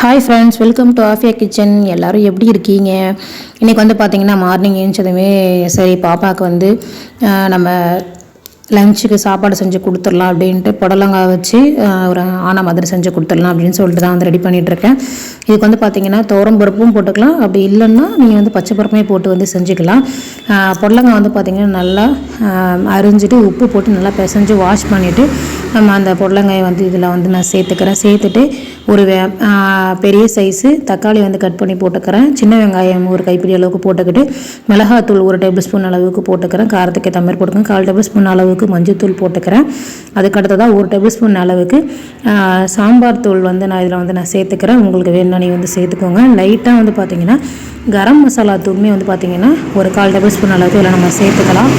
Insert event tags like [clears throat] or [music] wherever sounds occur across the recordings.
Hi friends welcome to Afiya kitchen எல்லோரும் எப்படி இருக்கீங்க? இன்றைக்கி வந்து பார்த்தீங்கன்னா மார்னிங் ஏஞ்சதுமே சரி பாப்பாவுக்கு வந்து நம்ம லஞ்சுக்கு சாப்பாடு செஞ்சு கொடுத்துடலாம் அப்படின்ட்டு புடலங்காய் வச்சு ஒரு ஆனா மாதிரி செஞ்சு கொடுத்துடலாம் அப்படின்னு சொல்லிட்டு தான் வந்து ரெடி பண்ணிகிட்ருக்கேன் இதுக்கு வந்து பார்த்தீங்கன்னா தோரம் பருப்பும் போட்டுக்கலாம். அப்படி இல்லைன்னா நீங்கள் வந்து பச்சை பருப்புமே போட்டு வந்து செஞ்சுக்கலாம். புடலங்காய் வந்து பார்த்திங்கன்னா நல்லா அரிஞ்சிட்டு உப்பு போட்டு நல்லா பிசைஞ்சு வாஷ் பண்ணிவிட்டு நம்ம அந்த புடலங்காயை வந்து இதில் வந்து நான் சேர்த்துக்கிறேன். சேர்த்துட்டு ஒரு வே பெரிய சைஸு தக்காளி வந்து கட் பண்ணி போட்டுக்கிறேன். சின்ன வெங்காயம் ஒரு கைப்பிடி அளவுக்கு போட்டுக்கிட்டு மிளகாத்தூள் ஒரு டேபிள் ஸ்பூன் அளவுக்கு போட்டுக்கிறேன். காரத்துக்கு ஏற்ற மாதிரி போட்டுக்கிறேன். கால் டேபிள் ஸ்பூன் அளவுக்கு மஞ்சத்தூள் போட்டுக்கிறேன். அதுக்கு அடுத்ததாக ஒரு டேபிள் ஸ்பூன் அளவுக்கு சாம்பார் தூள் வந்து நான் இதில் வந்து நான் சேர்த்துக்கிறேன். உங்களுக்கு வேணும்னா நீங்கள் வந்து சேர்த்துக்கோங்க. லைட்டாக வந்து பார்த்திங்கன்னா கரம் மசாலா தூளுமே வந்து பார்த்திங்கன்னா ஒரு கால் டேபிள் ஸ்பூன் அளவுக்கு இதில் நம்ம சேர்த்துக்கலாம்.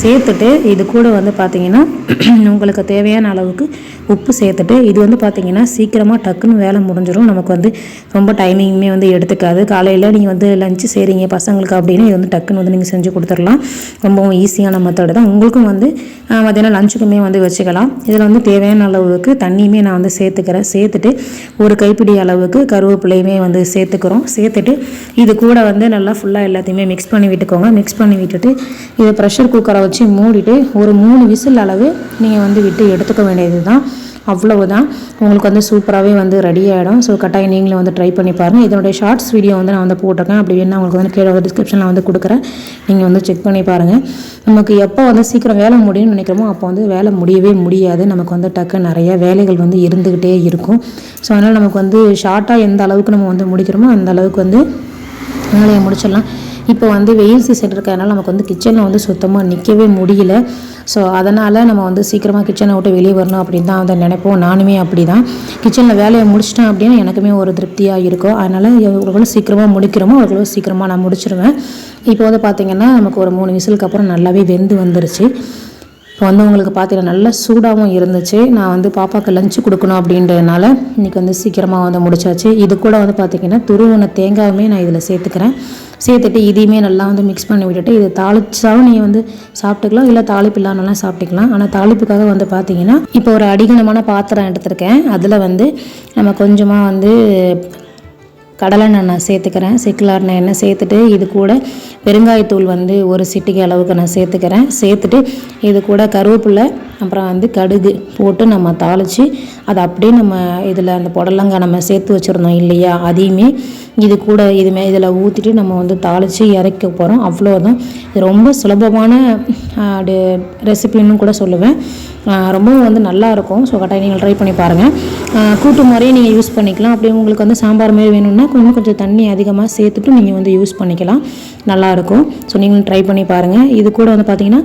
சேர்த்துட்டு இது கூட வந்து பார்த்திங்கன்னா [clears throat] உங்களுக்கு தேவையான அளவுக்கு உப்பு சேர்த்துட்டு இது வந்து பார்த்திங்கன்னா சீக்கிரமாக டக்குன்னு வேலை முடிஞ்சிடும் நமக்கு வந்து ரொம்ப டைமிங்குமே வந்து எடுத்துக்காது. காலையில் நீங்கள் வந்து லஞ்சு செய்கிறீங்க பசங்களுக்கு அப்படின்னு இது வந்து டக்குன்னு வந்து நீங்கள் செஞ்சு கொடுத்துடலாம். ரொம்பவும் ஈஸியான மெத்தடு தான். உங்களுக்கும் வந்து பார்த்திங்கன்னா லஞ்சுக்குமே வந்து வச்சுக்கலாம். இதில் வந்து தேவையான அளவுக்கு தண்ணியுமே நான் வந்து சேர்த்துக்கிறேன். சேர்த்துட்டு ஒரு கைப்பிடி அளவுக்கு கருவேப்பிலையுமே வந்து சேர்த்துக்கிறோம். சேர்த்துட்டு இது கூட வந்து நல்லா ஃபுல்லாக எல்லாத்தையுமே மிக்ஸ் பண்ணி விட்டுக்கோங்க. மிக்ஸ் பண்ணி விட்டுட்டு இதை ப்ரெஷர் குக்கரை வச்சு மூடிட்டு ஒரு மூணு விசில் அளவு நீங்கள் வந்து விட்டு எடுத்துக்க வேண்டியது தான் அவ்வளவுதான். உங்களுக்கு வந்து சூப்பராகவே வந்து ரெடி ஆகிடும் ஸோ கட்டாயம் நீங்களும் வந்து ட்ரை பண்ணி பாருங்கள் இதனுடைய ஷார்ட்ஸ் வீடியோ வந்து நான் வந்து போட்டிருக்கேன். அப்படி வேணா உங்களுக்கு வந்து கீழே டிஸ்கிரிப்ஷனில் வந்து கொடுக்குறேன். நீங்கள் வந்து செக் பண்ணி பாருங்கள் நமக்கு எப்போ வந்து சீக்கிரம் வேலை முடியும்னு நினைக்கிறோமோ அப்போ வந்து வேலை முடியவே முடியாது. நமக்கு வந்து டக்கு நிறைய வேலைகள் வந்து இருந்துக்கிட்டே இருக்கும். ஸோ அதனால் நமக்கு வந்து ஷார்ட்டாக எந்த அளவுக்கு நம்ம வந்து முடிக்கிறோமோ அந்த அளவுக்கு வந்து வேலையை முடிச்சிடலாம். இப்போ வந்து வெயில் சீசன் இருக்கிறதுனால நமக்கு வந்து கிச்சனில் வந்து சுத்தமாக நிற்கவே முடியல. ஸோ அதனால் நம்ம வந்து சீக்கிரமாக கிச்சனை விட்டு வெளியே வரணும் அப்படின்னு தான் வந்து நினைப்போம். நானுமே அப்படி தான் கிச்சனில் வேலையை முடிச்சிட்டேன் அப்படின்னா எனக்குமே ஒரு திருப்தியாக இருக்கும். அதனால் எவ்வளோ சீக்கிரமாக முடிக்கிறோமோ அவ்வளோ சீக்கிரமாக நான் முடிச்சிருவேன். இப்போ வந்து பார்த்திங்கன்னா நமக்கு ஒரு மூணு விசிலுக்கு அப்புறம் நல்லாவே வெந்து வந்துருச்சு. இப்போ வந்து உங்களுக்கு பார்த்தீங்கன்னா நல்ல சூடாகவும் இருந்துச்சு. நான் வந்து பாப்பாவுக்கு லஞ்சு கொடுக்கணும் அப்படின்றதுனால இன்றைக்கி வந்து சீக்கிரமாக வந்து முடிச்சாச்சு. இது கூட வந்து பார்த்திங்கன்னா துருவன தேங்காயுமே நான் இதில் சேர்த்துக்கிறேன். சேர்த்துட்டு இதையுமே நல்லா வந்து மிக்ஸ் பண்ணி விட்டுட்டு இது தாளிச்சாலும் நீங்கள் வந்து சாப்பிட்டுக்கலாம். இல்லை தாளிப்பு இல்லாமலாம் சாப்பிட்டுக்கலாம். ஆனால் தாளிப்புக்காக வந்து பார்த்தீங்கன்னா இப்போ ஒரு அடிகனமான பாத்திரம் எடுத்திருக்கேன். அதில் வந்து நம்ம கொஞ்சமாக வந்து கடலெண்ணெய் நான் சேர்த்துக்கிறேன். செக்குலார் எண்ணெய் சேர்த்துட்டு இது கூட பெருங்காயத்தூள் வந்து ஒரு சிட்டிகை அளவுக்கு நான் சேர்த்துக்கிறேன். சேர்த்துட்டு இது கூட கருவேப்பிலை அப்புறம் வந்து கடுகு போட்டு நம்ம தாளித்து அதை அப்படியே நம்ம இதில் அந்த புடலங்காய் நம்ம சேர்த்து வச்சுருந்தோம் இல்லையா? அதையுமே இது கூட இதுமே இதில் ஊற்றிட்டு நம்ம வந்து தாளித்து இறக்க போகிறோம் அவ்வளோதான் இது ரொம்ப சுலபமான ரெசிபின்னு கூட சொல்லுவேன். ரொம்பவும் வந்து நல்லாயிருக்கும் ஸோ கட்டாயம் நீங்கள் ட்ரை பண்ணி பாருங்கள் கூட்டு முறையே நீங்கள் யூஸ் பண்ணிக்கலாம். அப்படியே உங்களுக்கு வந்து சாம்பார் மாதிரி வேணும்னா கொஞ்சம் கொஞ்சம் தண்ணி அதிகமாக சேர்த்துட்டு நீங்கள் வந்து யூஸ் பண்ணிக்கலாம். நல்லாயிருக்கும் ஸோ நீங்களும் ட்ரை பண்ணி பாருங்கள் இது கூட வந்து பார்த்திங்கன்னா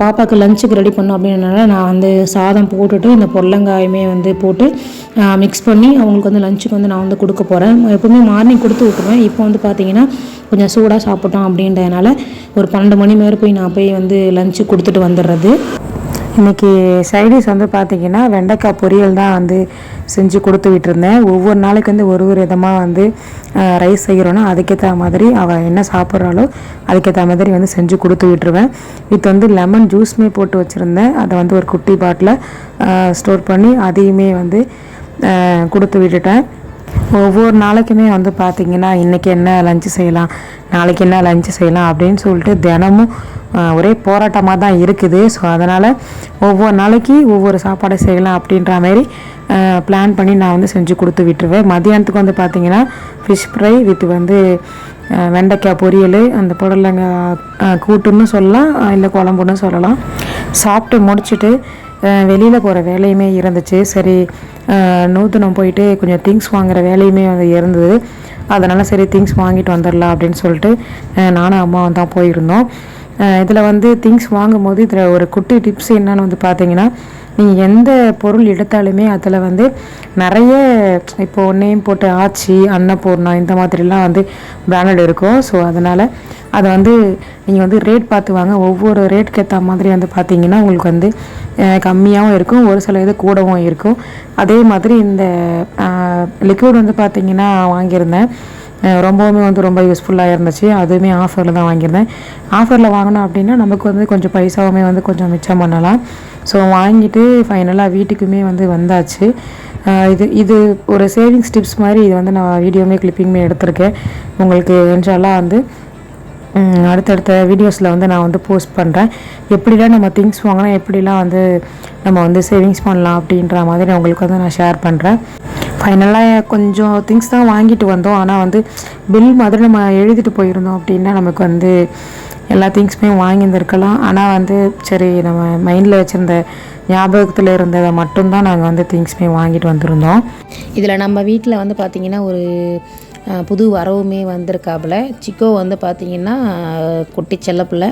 பாப்பாவுக்கு லஞ்சுக்கு ரெடி பண்ணோம் அப்படின்றனால நான் வந்து சாதம் போட்டுட்டு இந்த பொடலங்காயுமே வந்து போட்டு மிக்ஸ் பண்ணி அவங்களுக்கு வந்து லஞ்சுக்கு வந்து நான் வந்து கொடுக்க போகிறேன் எப்பவுமே மார்னிங் கொடுத்து விட்டுருவேன் இப்போ வந்து பார்த்தீங்கன்னா கொஞ்சம் சூடாக சாப்பிட்டோம் அப்படின்றதுனால ஒரு பன்னெண்டு மணி மேலே போய் நான் போய் வந்து லஞ்சு கொடுத்துட்டு வந்துடுறது. இன்றைக்கி சைடிஷ் வந்து பார்த்திங்கன்னா வெண்டைக்காய் பொரியல் தான் வந்து செஞ்சு கொடுத்து விட்டுருந்தேன். ஒவ்வொரு நாளைக்கு வந்து ஒரு ஒரு விதமாக வந்து ரைஸ் செய்கிறோன்னா அதுக்கேற்ற மாதிரி அவள் என்ன சாப்பிட்றாளோ அதுக்கேற்ற மாதிரி வந்து செஞ்சு கொடுத்து விட்டுருவேன். வித் வந்து லெமன் ஜூஸ்மே போட்டு வச்சுருந்தேன். அதை வந்து ஒரு குட்டி பாட்டில் ஸ்டோர் பண்ணி அதையுமே வந்து கொடுத்து விட்டுட்டேன். ஒவ்வொரு நாளைக்குமே வந்து பார்த்திங்கன்னா இன்றைக்கி என்ன லஞ்சு செய்யலாம்? நாளைக்கு என்ன லஞ்சு செய்யலாம்? அப்படின்னு சொல்லிட்டு தினமும் ஒரே போராட்டமாக தான் இருக்குது. ஸோ அதனால் ஒவ்வொரு நாளைக்கு ஒவ்வொரு சாப்பாடை செய்யலாம் அப்படின்ற மாதிரி பிளான் பண்ணி நான் வந்து செஞ்சு கொடுத்து விட்டுருவேன். மதியானத்துக்கு வந்து பார்த்திங்கன்னா ஃபிஷ் ஃப்ரை வித் வந்து வெண்டைக்காய் பொரியல் அந்த புடலங்காய் கூட்டுன்னு சொல்லலாம் இல்லை குழம்புன்னு சொல்லலாம். சாப்பிட்டு முடிச்சுட்டு வெளியில் போகிற வேலையுமே இருந்துச்சு. சரி நூத்தனம் போயிட்டு கொஞ்சம் திங்ஸ் வாங்குகிற வேலையுமே வந்து இருந்தது. அதனால் சரி திங்ஸ் வாங்கிட்டு வந்துடலாம் அப்படின்னு சொல்லிட்டு நானும் அம்மாவும் தான் போயிருந்தோம். இதில் வந்து திங்ஸ் வாங்கும்போது இதில் ஒரு குட்டி டிப்ஸ் என்னன்னு வந்து பார்த்தீங்கன்னா நீங்கள் எந்த பொருள் எடுத்தாலுமே அதில் வந்து நிறைய இப்போ நேம் போட்டு ஆச்சி அன்னபூர்ணா இந்த மாதிரிலாம் வந்து பிராண்டட் இருக்கும். ஸோ அதனால் அதை வந்து நீங்கள் வந்து ரேட் பார்த்து வாங்க. ஒவ்வொரு ரேட்டுக்கு ஏற்ற மாதிரி வந்து பார்த்தீங்கன்னா உங்களுக்கு வந்து கம்மியாகவும் இருக்கும். ஒரு சில இது கூடவும் இருக்கும். அதே மாதிரி இந்த லிக்விட் வந்து பார்த்தீங்கன்னா வாங்கியிருந்தேன். ரொம்பவுமே வந்து ரொம்ப யூஸ்ஃபுல்லாக இருந்துச்சு. அதுவுமே ஆஃபரில் தான் வாங்கியிருந்தேன். ஆஃபரில் வாங்கினோம் அப்படின்னா நமக்கு வந்து கொஞ்சம் பைசாவுமே வந்து கொஞ்சம் மிச்சம் பண்ணலாம். ஸோ வாங்கிட்டு ஃபைனலாக வீட்டுக்குமே வந்து வந்தாச்சு. இது இது ஒரு சேவிங்ஸ் டிப்ஸ் மாதிரி இது வந்து நான் வீடியோமே கிளிப்பிங்குமே எடுத்திருக்கேன். உங்களுக்கு இன்ஷால்லாம் வந்து அடுத்தடுத்த வீடியோஸில் வந்து நான் வந்து போஸ்ட் பண்ணுறேன் எப்படிலாம் நம்ம திங்ஸ் வாங்கினா எப்படிலாம் வந்து நம்ம வந்து சேவிங்ஸ் பண்ணலாம் அப்படின்ற மாதிரி நான் உங்களுக்கு வந்து நான் ஷேர் பண்ணுறேன் ஃபைனலாக கொஞ்சம் திங்ஸ் தான் வாங்கிட்டு வந்தோம். ஆனால் வந்து பில் மாதிரி நம்ம எழுதிட்டு போயிருந்தோம் அப்படின்னா நமக்கு வந்து எல்லா திங்ஸுமே வாங்கியிருந்திருக்கலாம். ஆனால் வந்து சரி நம்ம மைண்டில் வச்சுருந்த ஞாபகத்தில் இருந்ததை மட்டும்தான் நாங்கள் வந்து திங்ஸுமே வாங்கிட்டு வந்திருந்தோம். இதில் நம்ம வீட்டில் வந்து பார்த்திங்கன்னா ஒரு புது வரவுமே வந்திருக்காப்புல. சிக்கோ வந்து பார்த்திங்கன்னா குட்டி செல்லப்பிள்ளை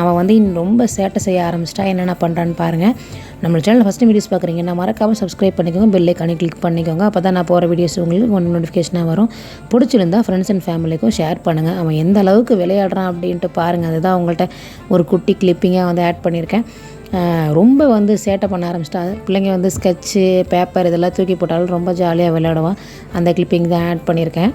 அவன் வந்து இன்னும் ரொம்ப சேட்டை செய்ய ஆரம்பிச்சிட்டா. என்னென்ன பண்ணுறான்னு பாருங்கள் நம்ம சேனல் ஃபஸ்ட்டு வீடியோஸ் பார்க்குறீங்கன்னா மறக்காமல் சப்ஸ்கிரைப் பண்ணிக்கோங்க. பெல் ஐக்கானே கிளிக் பண்ணிக்கோங்க. அப்போ தான் நான் போகிற வீடியோஸ் உங்களுக்கு ஒன்று நோட்டிஃபிகேஷனாக வரும். பிடிச்சிருந்தா ஃப்ரெண்ட்ஸ் அண்ட் ஃபேமிலிக்கும் ஷேர் பண்ணுங்கள் அவன் எந்த அளவுக்கு விளையாடுறான் அப்படின்ட்டு பாருங்கள் அதுதான் உங்கள்கிட்ட ஒரு குட்டி கிளிப்பிங்காக வந்து ஆட் பண்ணியிருக்கேன். ரொம்ப வந்து சேட்டை பண்ண ஆரம்பிச்சிட்டா. பிள்ளைங்க வந்து ஸ்கெட்சு பேப்பர் இதெல்லாம் தூக்கி போட்டாலும் ரொம்ப ஜாலியாக விளையாடுவான். அந்த கிளிப்பிங் தான் ஆட் பண்ணியிருக்கேன்.